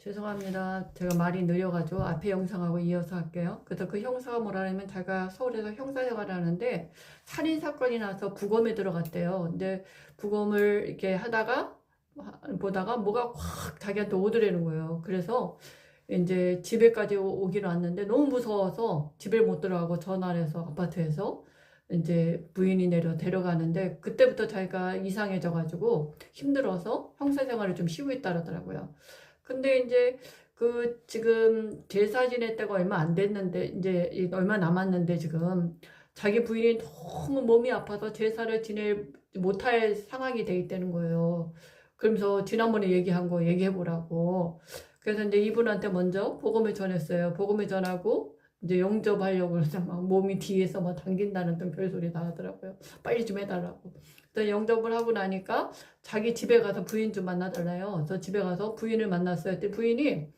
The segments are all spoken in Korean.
죄송합니다. 제가 말이 느려가지고 앞에 영상하고 이어서 할게요. 그래서 그 형사가 뭐라냐면 제가 서울에서 형사 생활을 하는데 살인 사건이 나서 부검에 들어갔대요. 근데 부검을 이렇게 하다가 하- 보다가 뭐가 확 자기한테 오더라는 거예요. 그래서 이제 집에까지 오- 오기로 왔는데 너무 무서워서 집에 못 들어가고 전화를 해서 아파트에서 이제 부인이 내려 데려가는데 그때부터 자기가 이상해져 가지고 힘들어서 형사 생활을 좀 쉬고 있다 그러더라고요. 근데 이제 그 지금 제사 지낼 때가 얼마 안 됐는데 이제 이- 얼마 남았는데 지금 자기 부인이 너무 몸이 아파서 제사를 지낼 못할 상황이 돼 있다는 거예요. 그러면서 지난번에 얘기한 거 얘기해 보라고. 그래서 이제 이분한테 먼저 복음을 전했어요. 복음을 전하고 이제 영접하려고 그래서 막 몸이 뒤에서 막 당긴다는 등 별소리 다 하더라고요. 빨리 좀 해달라고. 그래서 영접을 하고 나니까 자기 집에 가서 부인 좀 만나달라요. 그래서 집에 가서 부인을 만났어요. 그때 부인이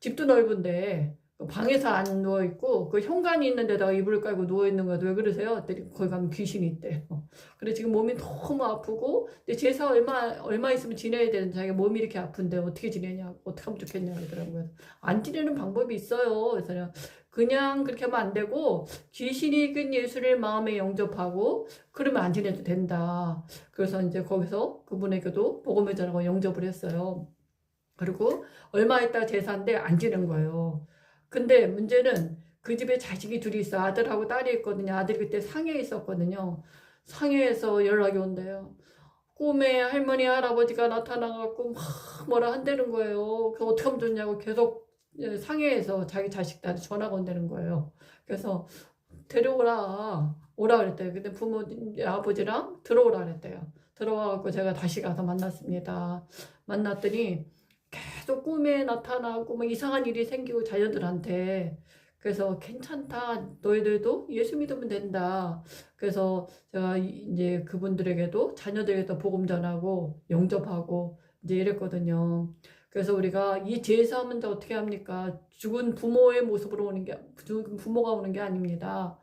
집도 넓은데 그 방에서 안 누워 있고 그 현관이 있는 데다가 이불을 깔고 누워 있는 거야. 왜 그러세요? 거기 가면 귀신이 있대. 어. 그래 지금 몸이 너무 아프고 근데 제사 얼마 얼마 있으면 지내야 되는데 자기가 몸이 이렇게 아픈데 어떻게 지내냐? 어떻게 하면 좋겠냐 그러더라고요. 안 지내는 방법이 있어요. 그래서 그냥 그렇게 하면 안 되고 귀신이 끈 예수를 마음에 영접하고 그러면 안 지내도 된다. 그래서 이제 거기서 그분에게도 복음을 전하고 영접을 했어요. 그리고 얼마 있다 제사인데 안 지낸 거예요. 근데 문제는 그 집에 자식이 둘이 있어. 아들하고 딸이 있거든요. 아들이 그때 상해에 있었거든요. 상해에서 연락이 온대요. 꿈에 할머니, 할아버지가 나타나갖고 막 뭐라 한다는 거예요. 그 어떻게 하면 좋냐고 계속 예, 상해에서 자기 자식들한테 전화가 온다는 거예요. 그래서 데려오라. 오라 그랬대요. 근데 부모, 아버지랑 들어오라 그랬대요. 들어와갖고 제가 다시 가서 만났습니다. 만났더니 계속 꿈에 나타나고 막 이상한 일이 생기고 자녀들한테 그래서 괜찮다 너희들도 예수 믿으면 된다 그래서 제가 이- 이제 그분들에게도 자녀들에게도 복음 전하고 영접하고 이제 이랬거든요 그래서 우리가 이 제사하면 또 어떻게 합니까 죽은 부모의 모습으로 오는 게 죽은 부모가 오는 게 아닙니다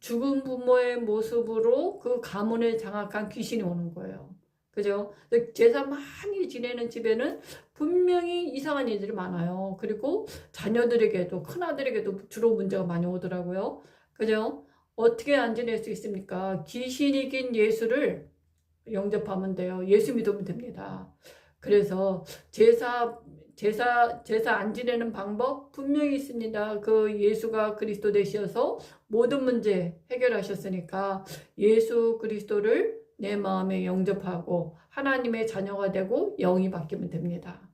죽은 부모의 모습으로 그 가문을 장악한 귀신이 오는 거예요 그죠? 제사 많이 지내는 집에는 분명히 이상한 일들이 많아요. 그리고 자녀들에게도, 큰아들에게도 주로 문제가 많이 오더라고요. 그죠? 어떻게 안 지낼 수 있습니까? 귀신 이 긴 예수를 영접하면 돼요. 예수 믿으면 됩니다. 그래서 제사, 제사, 제사 안 지내는 방법 분명히 있습니다. 그 예수가 그리스도 되셔서 모든 문제 해결하셨으니까 예수 그리스도를 내 마음에 영접하고 하나님의 자녀가 되고 영이 바뀌면 됩니다.